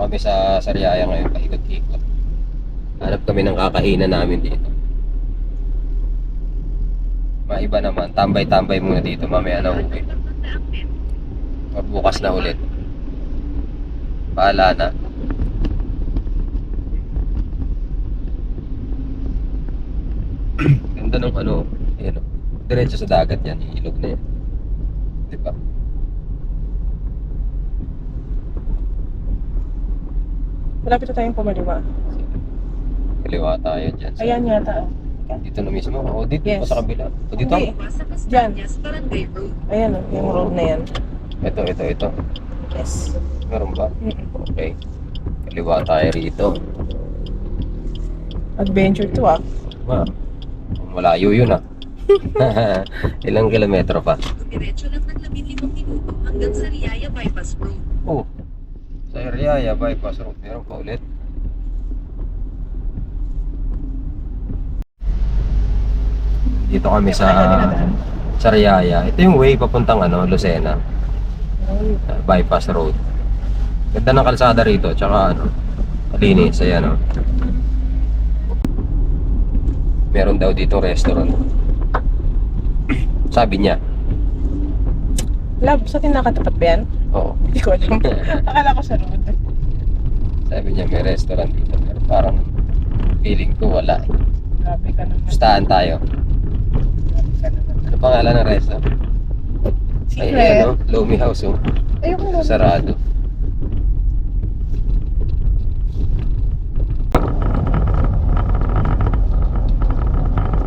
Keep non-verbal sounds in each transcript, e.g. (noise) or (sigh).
kami sa Sariaya ngayon, paikot-ikot. Hanap kami ng kakainan namin dito. Maiba naman, tambay-tambay muna dito, mamaya na uwi. Or bukas na ulit. Bahala na. (clears throat) Ganda ng ano, o. Diretso sa dagat yan, ilog na yan. Di Malapit na tayong pumaliwa. Kaliwa tayo dyan. Sa, Ayan yata. Dito na mismo. O dito Yes. o sa kabila. O dito. Hindi. Diyan. Ayan o, yung road na yan. Ito, ito, ito. Yes. Meron ba? Okay. Kaliwa tayo rito. Adventure to ah. Ma, malayo yun ah. (laughs) Ilang kilometro pa? Diretso lang ng 15 minuto hanggang sa Riaya Bypass Road. Oh, sa Iriaya bypass road. Meron pa ulit. Dito kami sa sa Riaya. Ito yung way papuntang ano, Lucena. uh, bypass road. Ganda ng kalsada rito, tsaka ano, malinis, ayan o. Meron daw dito restaurant. Sabi niya, Love, sa atin nakatapat ba yan? Oo. Hindi ko alam. (laughs) Akala ko sa road. Sabi niya may restaurant dito, pero parang feeling ko wala. Grabe ka naman. Pustahan tayo. Grabe ka naman. Ano pangalan ng restaurant? Ay, Secret. ano, Lomi House, oh. Ayoko. Sarado.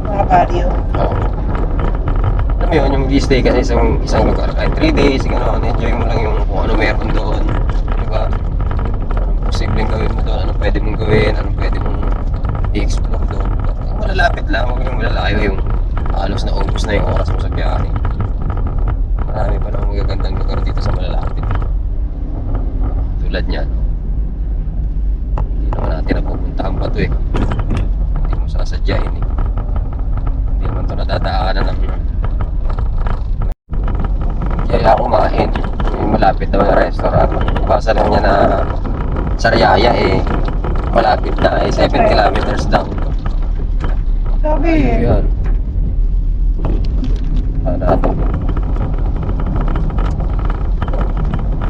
Mga barrio. Oo. Alam yung mag-stay ka sa isang, isang lugar, kahit 3 days, gano'n, enjoy mo lang yung kung ano meron doon. Di ba? Anong posibleng gawin mo doon, anong pwede mong gawin, anong pwede mong i-explore doon. Kung malalapit lang, huwag yung malalayo yung halos na ubus na yung oras mo sa biyahe. Marami pa namang magagandang lugar dito sa malalapit. Tulad niyan. Hindi naman natin napupuntahan pa to eh. Hindi mo sasadyain eh. Hindi naman to nadadaanan ng kaya kumain. Yung malapit daw na restaurant. Basa lang niya na Sariaya eh. Malapit na eh. 7 kilometers down. Grabe. Yan. Para ito.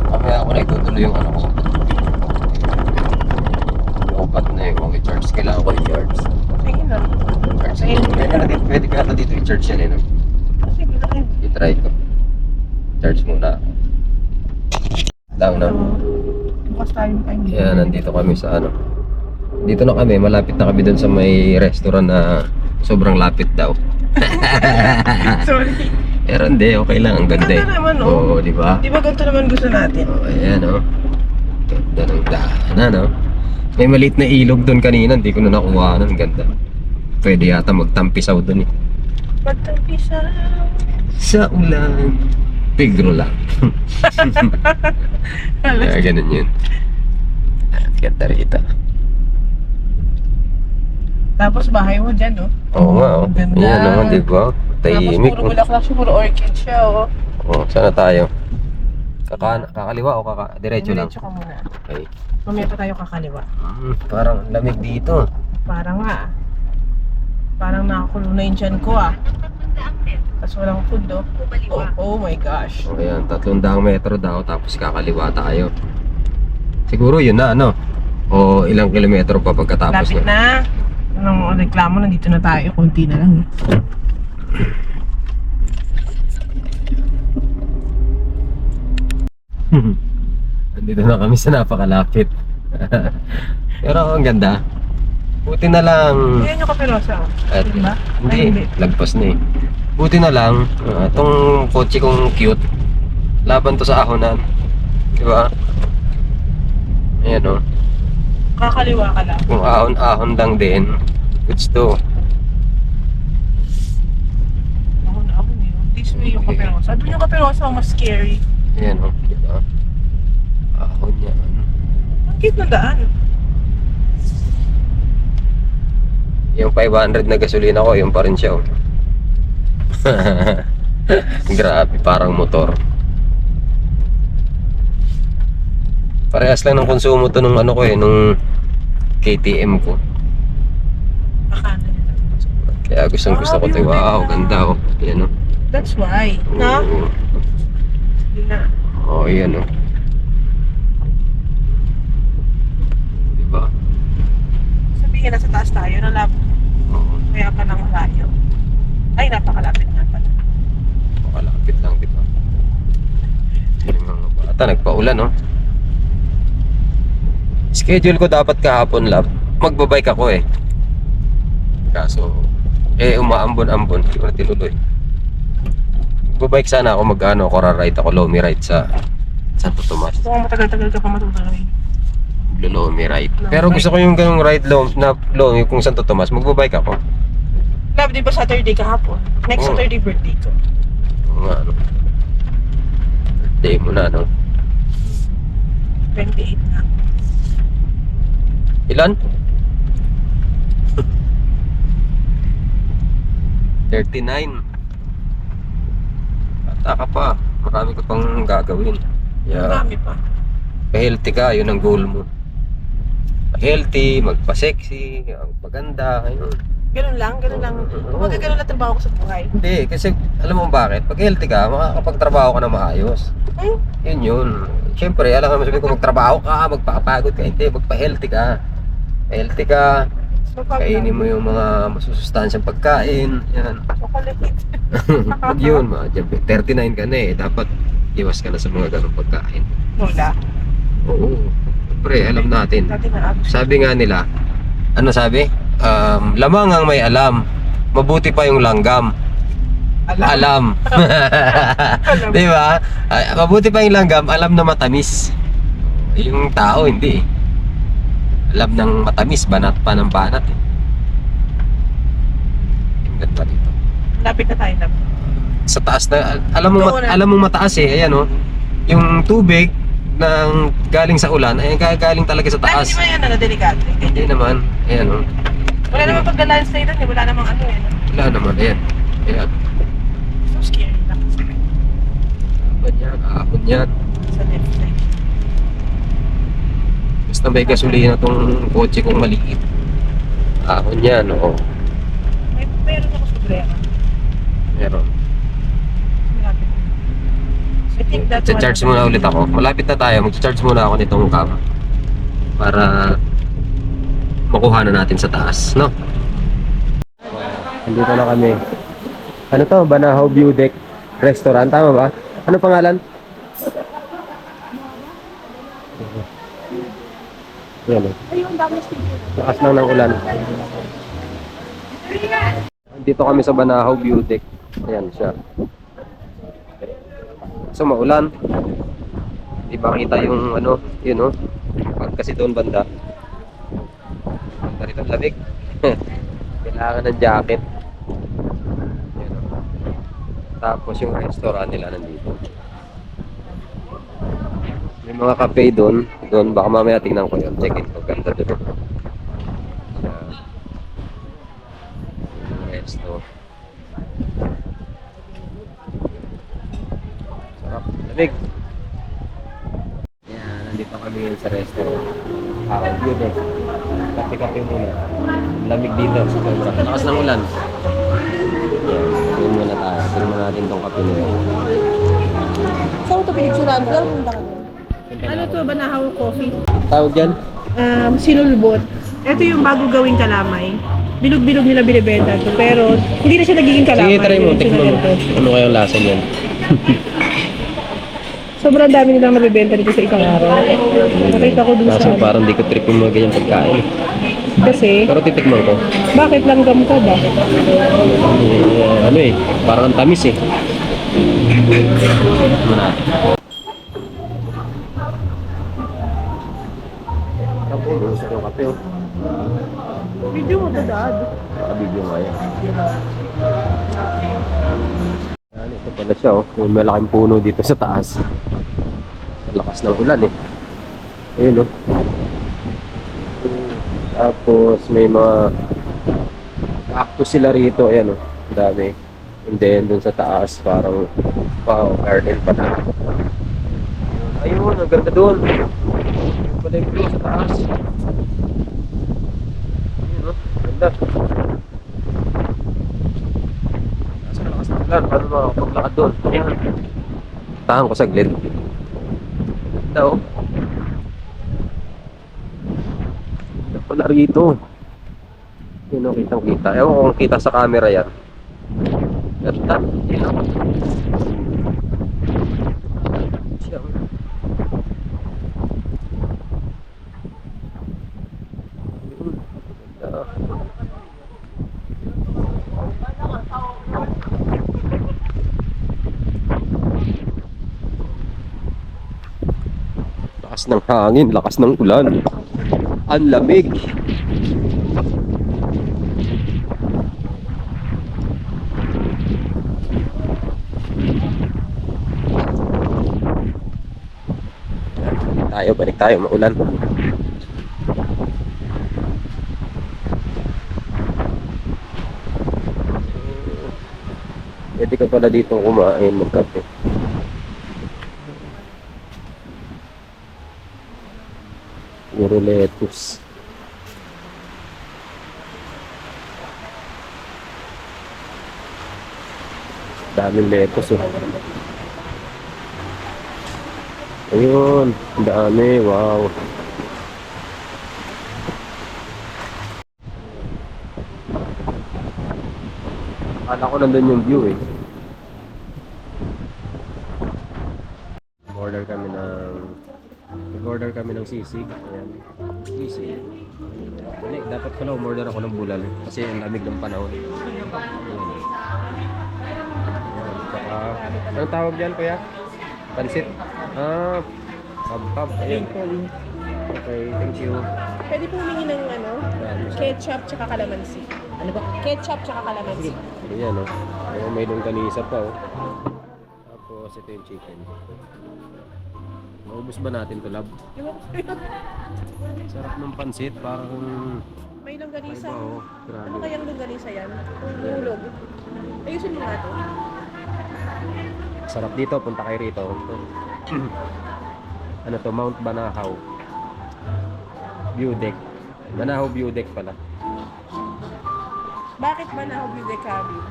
Mamaya ako na itutuloy yung ano ko. Yung upat na yung mga charge. Kailangan ko i-charge. Sige na. Pwede ka na dito, dito i-charge yan eh. No? Sige na rin. I-try ko. Charge muna. Down na. Bukas tayo kayo. Kaya nandito kami sa ano. Dito na kami, malapit na kami dun sa may restaurant na sobrang lapit daw. (laughs) Sorry. Pero hindi, okay lang. Ang ganda eh. Ganda naman, oh. Oo, di ba? Di ba ganito naman gusto natin? Oh, ayan oh. Ganda ng daanan oh. May maliit na ilog doon kanina, hindi ko na nakuha Ang ganda. Pwede yata magtampisaw doon eh. Magtampisa. Sa ulan. Pigro lang. (laughs) Kaya ganun yun. Ganda rito. Tapos bahay mo dyan, no? Oo nga oh. Ganda. Ayan naman, di ba? Tahimik. Tapos puro bulaklak siya, puro orchid siya, oh. Oh, sana tayo? Kaka kakaliwa o kaka diretso lang? Diretso ka muna. Okay. Mamaya pa tayo kakaliwa. Mm, parang ang lamig dito. Parang nga, ah. Parang nakakulo na yung tiyan ko, ah. Tapos walang food, oh. Oh, oh my gosh. O ayan, 300 metro daw tapos kakaliwa tayo. Siguro yun na ano? O ilang kilometro pa pagkatapos Lapit na. Anong reklamo, nandito na tayo. Kunti na lang. (laughs) eh. Andito na kami sa napakalapit. (laughs) Pero ang ganda. Buti na lang. Ayan yung kaperosa, oh. At, Di ba? hindi, Ay, hindi. lagpas na eh. Buti na lang, itong kotse kong cute, laban to sa ahonan. Di ba? Ayan o. Kakaliwa ka lang. Kung ahon-ahon lang din, goods to. Ako na ako niyo. This way yung kaperosa. Doon yung kaperosa, ang mas scary. Ayan o, di ba? Ahon yan. Ang cute na daan. Yung 500 na gasolina ko, yun pa rin siya. oh. (laughs) Grabe, parang motor. Parehas lang ng konsumo to nung ano ko eh, nung KTM ko. Kaya gustong gusto ko to. Wow, ganda oh. Yan oh. That's why. Na? Oo. Oo, yan oh. Diba? Sabihin na sa taas tayo na lab. Oo. Kaya pa ng malayo. Ay, napakalapit nga pala. Makalapit lang, diba? Yung mga bata, nagpaulan, no? Schedule ko dapat kahapon, lab. Magbabike ako, eh. Kaso, eh, umaambon-ambon. Hindi ko na tinuloy. Magbabike sana ako, mag-ano, ako, ride ako, lomi ride sa Santo Tomas. Mukhang matagal-tagal ka pa matutuloy. Lomi ride. Pero gusto ko yung ganung ride low, na lomi kung Santo Tomas, magbabike ako. Lab, di ba Saturday kahapon? Next Oo. Saturday birthday ko. Oo nga, ano. Birthday mo na, no? 28 na. Ilan? (laughs) 39. Bata ka pa. Marami ka pang gagawin. Yeah. dami pa. Healthy ka, yun ang goal mo. Healthy, magpa-sexy, magpaganda, ayun. Ganun lang, ganun lang. Kumbaga ganun lang trabaho ko sa buhay. Hindi, kasi alam mo bakit? Pag healthy ka, makakapagtrabaho ka na maayos. Hmm? Yun yun. Siyempre, alam mo sabihin ko magtrabaho ka, magpapagod ka. Hindi, magpa-healthy ka. Healthy ka, pag kainin mo yung mga masusustansyang pagkain. Yan. Chocolate. (laughs) Huwag yun, mga diabe- 39 ka na eh. Dapat iwas ka na sa mga ganong pagkain. Wala. Oo. Siyempre, alam natin. Sabi nga nila, ano sabi? Um, lamang ang may alam. Mabuti pa yung langgam. Alam. Alam. (laughs) (laughs) Di ba? Ay, mabuti pa yung langgam, alam na matamis. Yung tao, hindi. Alam ng matamis, banat pa ng banat. Eh. Yung ganda dito. Lapit na tayo na. Sa taas na, alam mo, na. alam mo mataas eh, ayan oh. Yung tubig ng galing sa ulan, ay galing talaga sa Ay, taas. hindi ba yan ano, delikado? Hindi. Naman, ayan oh. Wala naman pagka-landslide doon, eh. wala namang ano eh. Wala naman, ayan. Ayan. So scary na. Ahon yan, ahon yan. Sa left side. Basta may gasolina tong kotse kong maliit. Ahon yan, oo. May meron ako sa brera. Meron. Think that's Cha-charge muna ulit ako. Malapit na tayo. Mag-charge muna ako nitong cam. Para makuha na natin sa taas, no? Andito na kami. Ano to? Banahaw View Deck Restaurant. Tama ba? Ano pangalan? Yan eh. Ayun, dami sticker. Lakas lang ng ulan. Dito kami sa Banahaw View Deck. Ayan siya. So maulan. Di ba kita yung ano, yun oh. Pag kasi doon banda. Banda rito lamig. (laughs) Kailangan ng jacket. Yan oh. Tapos yung restaurant nila nandito. May mga cafe doon. Doon baka mamaya tingnan ko yun. Check in ko. Ganda doon. Siya. Yung resto. Sarap. Lamig. Yan. Nandito kami ngayon sa resto. Ah, yun eh. Kape-kape muna. Lamig dito. Sobra. Lakas ng ulan. Yan. Muna tayo. Doon muna natin tong kape nila. Saan ito punta ka doon. Ano to, Banahaw Coffee? Tawag dyan? Um, sinulbot. Ito yung bago gawing kalamay. Bilog-bilog nila binibenta to. Pero, hindi na siya nagiging kalamay. Sige, try mo. Tikman mo. Ano kayang lasa niyan? (laughs) Sobrang dami nilang nabibenta dito sa isang araw. Nakita ko dun Kaso sa... parang di ko trip yung mga ganyang pagkain. Kasi, Pero titikman ko. bakit langgam ka ba? Eh, ano eh, parang ang tamis eh. Ano natin? Kapo, gusto ko kape oh. Video mo to, Dad. Nakabibyo nga yan. Yan, ito pala siya oh. May malaking puno dito sa taas. Lakas ng ulan eh. Ayun oh. Tapos may mga cactus sila rito. Ayan oh. Ang dami. And then dun sa taas parang wow, garden pa na. Ayun, ang ganda doon. pala yung sa taas. Ayun, oh. Ganda. Nasa lakas ng ulan. Paano makakapaglakad doon? Tahan ko saglit. Ganda pala rito. Yun, oh, kitang kita. Ewan ko kung kita sa camera yan. Ganda. Yun, Lakas ng hangin, lakas ng ulan. Ang lamig. Tayo, balik tayo, maulan. Pwede ka pala dito kumain, magkape. Puro lettuce. Daming lettuce oh. Ayun, dami, wow. Akala ko nandun yung view eh. Order kami ng Nag-order kami ng sisig. Ayan. Sisig. Mali, dapat pala umorder ako ng bulal kasi ang lamig ng panahon. Ayan. Ayan. Saka, anong tawag dyan, kuya? Pansit? Ah, hab-hab. Ayan. Okay, thank you. Pwede po humingi ng ano, ketchup tsaka kalamansi. Ano ba? Ketchup tsaka kalamansi. Ayan, oh. Ayan, may longganisa pa, oh. Tapos, ito yung chicken. Maubos ba natin to, lab? (laughs) Sarap ng pansit, parang... May longganisa. Iba, oh. Ano kayang longganisa yan? Hulog. Ayusin mo nga to. Sarap dito, punta kayo rito. (clears throat) ano to, Mount Banahaw. View deck. Banahaw view deck pala. Bakit ba na hobby de cabin?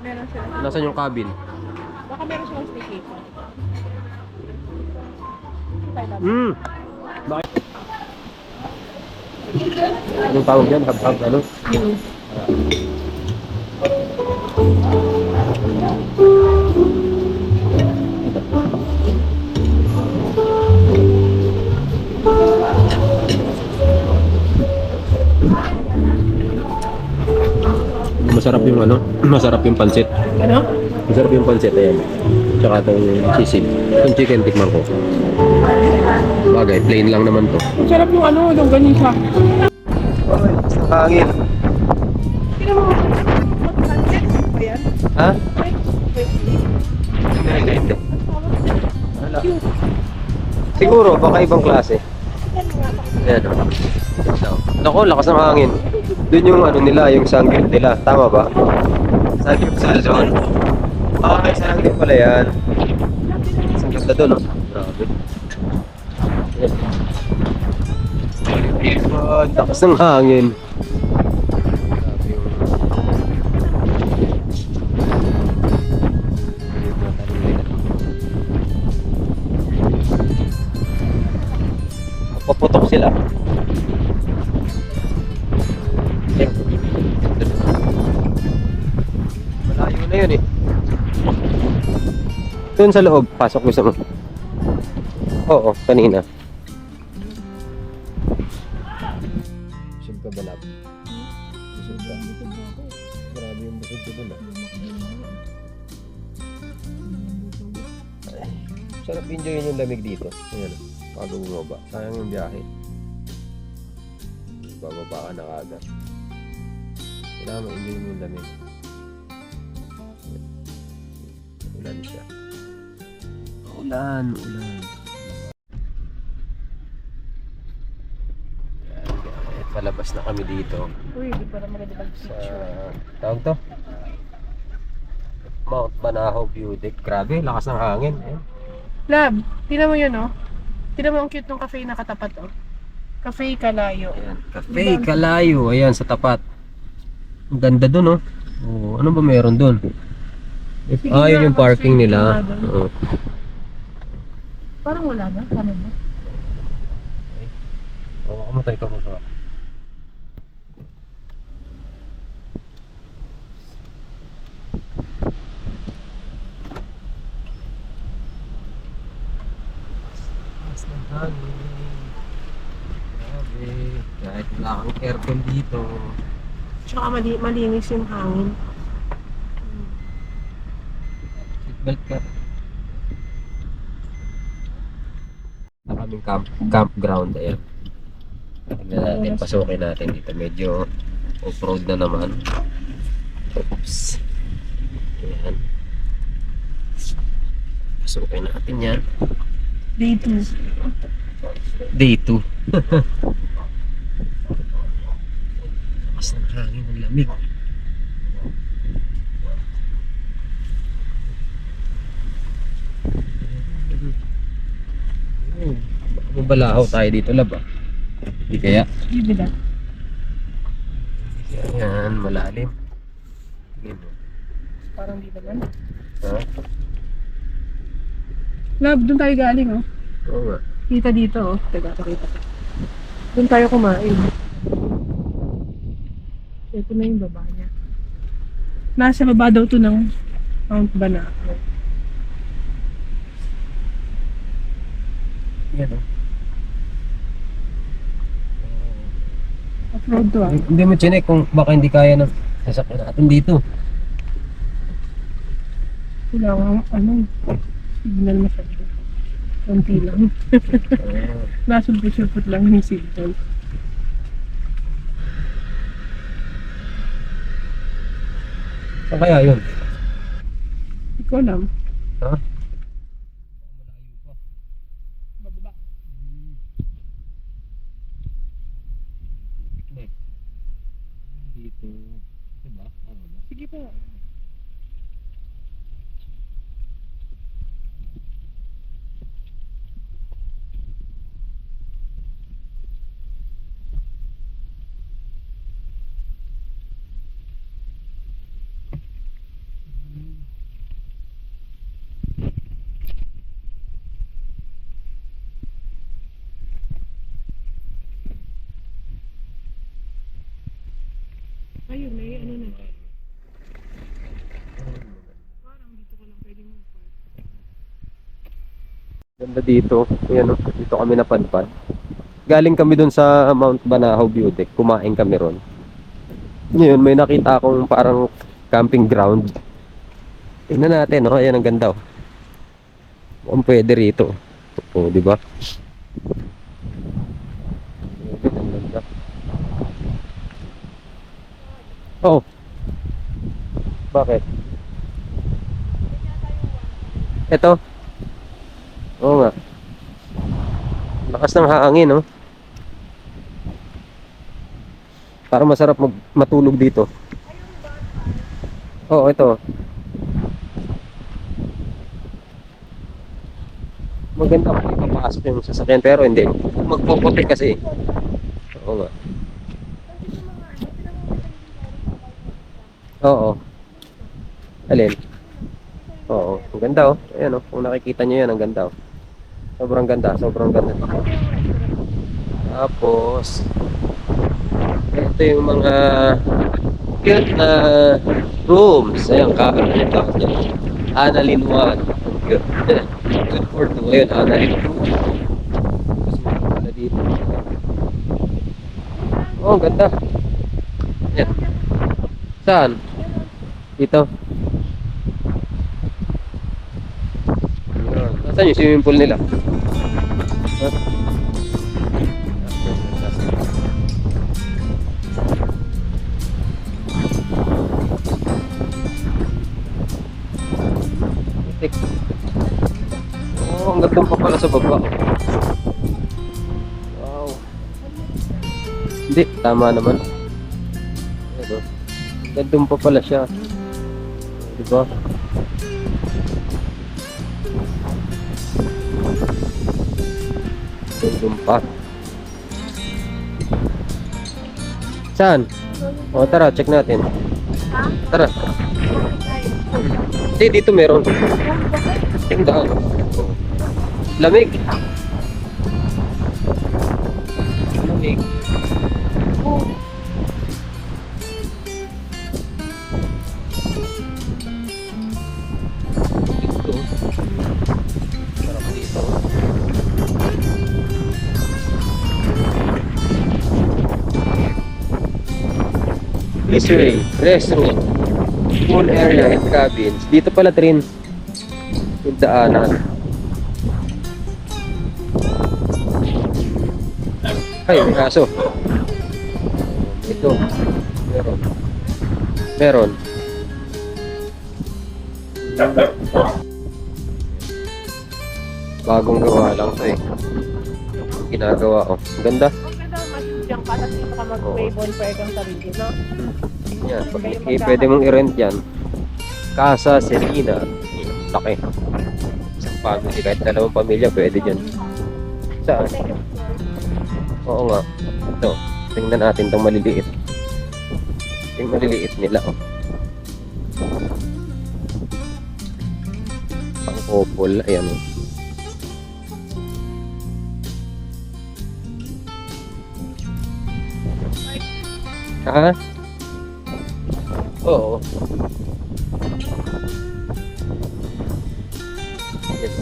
Meron sila. Nasaan yung cabin? Baka meron silang staycation. Hmm. Bakit? Anong tawag yan? Hab-hab, ano? Masarap yung ano? (clears throat) Masarap yung pansit. Ano? Masarap yung pansit, ayan. Tsaka itong sisig. Itong chicken, tikman ko. Bagay, plain lang naman to. Ang sarap yung ano. Okay, basta hangin. Ha? Wala. Siguro, baka ibang klase. Ayan o. Naku, lakas ng hangin. Doon yung ano nila, yung sanggit nila. Tama ba? Sanggit sa zone. Okay, sanggit pala yan. Ang ganda doon, no? Ayan. Lakas ng hangin. Paputok sila. Malayo na yun eh. Doon sa loob, pasok gusto mo. Oo, kanina. Ulan siya. Ulan, ulan. Yan, guys. Palabas na kami dito Uy, di pa na maganda sa tawag to Mount Banahaw View Deck grabe lakas ng hangin eh. Lab, tingnan mo yun, oh. Tingnan mo ang cute ng cafe na katapat, oh. Cafe Kalayo. Ayan, Cafe Kalayo. Ayan, sa tapat. Ang ganda dun, oh. Oh, ano ba meron dun? Sige Ah, yun yung parking nila. Oo. Parang wala na. Paano ba? Oo, kamatay ka mo sa. Grabe. Kahit wala kang aircon dito. Tsaka mali, malinis yung hangin. Seatbelt ka. Na kaming camp, campground. Ayan. Natin, pasukin natin dito. Medyo off-road na naman. Oops. Ayan. Pasukin natin yan. Day 2. Day 2. (laughs) Lakas ng hangin, ang lamig. Baka Mabalahaw tayo dito, lab ah. Hindi kaya. Give it that. Ayan, malalim. Tingin mo. Parang di naman. Ha? Love, doon tayo galing oh. Oo nga. Kita dito oh. Teka, pakita ko. Doon tayo kumain. Ito na yung baba niya. Nasa baba daw to ng Mount Banahaw. Yan oh. Off-road to ah. Hindi- mo chinek kung baka hindi kaya ng sasakyan natin dito. Wala kang ano. Signal masyado. Konti lang. (laughs) Nasulpot-sulpot lang yung signal. Saan kaya yun? Hindi ko alam. Ha? Bababa. Dito. Diba? Ano ba? Sige po. Ayun, may ano na. Parang dito ka lang pwedeng mag-park. Ganda dito. Ayan oh. Dito kami napadpad. Galing kami dun sa Mount Banahaw Beauty. Kumain kami ron. Ngayon, may nakita akong parang camping ground. Tingnan natin, oh. Ayan, ang ganda, oh. Mukhang pwede rito. Oo, di ba? Ang. Oh. Bakit? Ito. Oo nga. Lakas ng hangin, no? Para masarap mag matulog dito. Oo, ito. Maganda kung ipapasok yung sasakyan pero hindi. Magpuputi kasi. Oo nga. Oo. Alin? Oo. Ang ganda oh. Ayan oh. Kung nakikita nyo yan, ang ganda oh. Sobrang ganda. Sobrang ganda. Tapos, ito yung mga cute na rooms. Ayan, ka, yung tawag niya? Annalyn 1. Ang cute. Good for two. Ayun, Annalyn 2. Tapos mga pala dito. Oh, ang ganda. Ayan. Saan? Dito. Nasaan yung swimming pool nila? Oh, ang ganda pa pala sa baba. Wow. Hindi, tama naman. Ano? Gandun pa pala siya. Di ba? Ah. Saan? O tara, check natin. Tara. Hindi, dito meron. Tingdaan. Lamig. Lamig. Oh. This way, restaurant, pool area and cabins. Dito pala train. Yung daanan. Ay, may aso. Ito. Meron. Meron. Bagong gawa lang to eh. Ginagawa oh. Ganda. Ang ganda ang masyudyan ka, tapos dito ka mag-may bonfire kang sarili, no? Yan. Eh, pwede mong i-rent yan. Casa Serena. Laki. Isang family. Kahit dalawang pamilya, pwede dyan. Saan? Oo nga. Ito. Tingnan natin itong maliliit. Yung maliliit nila. Oh. Pang couple. Ayan. Oh. Ha? Oo. Yes.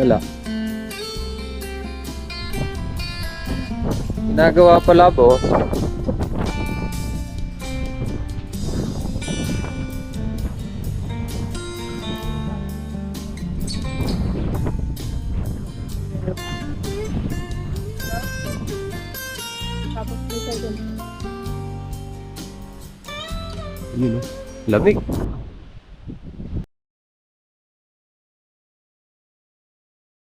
Wala. Ginagawa pala po. May second. Yun oh. Lamig.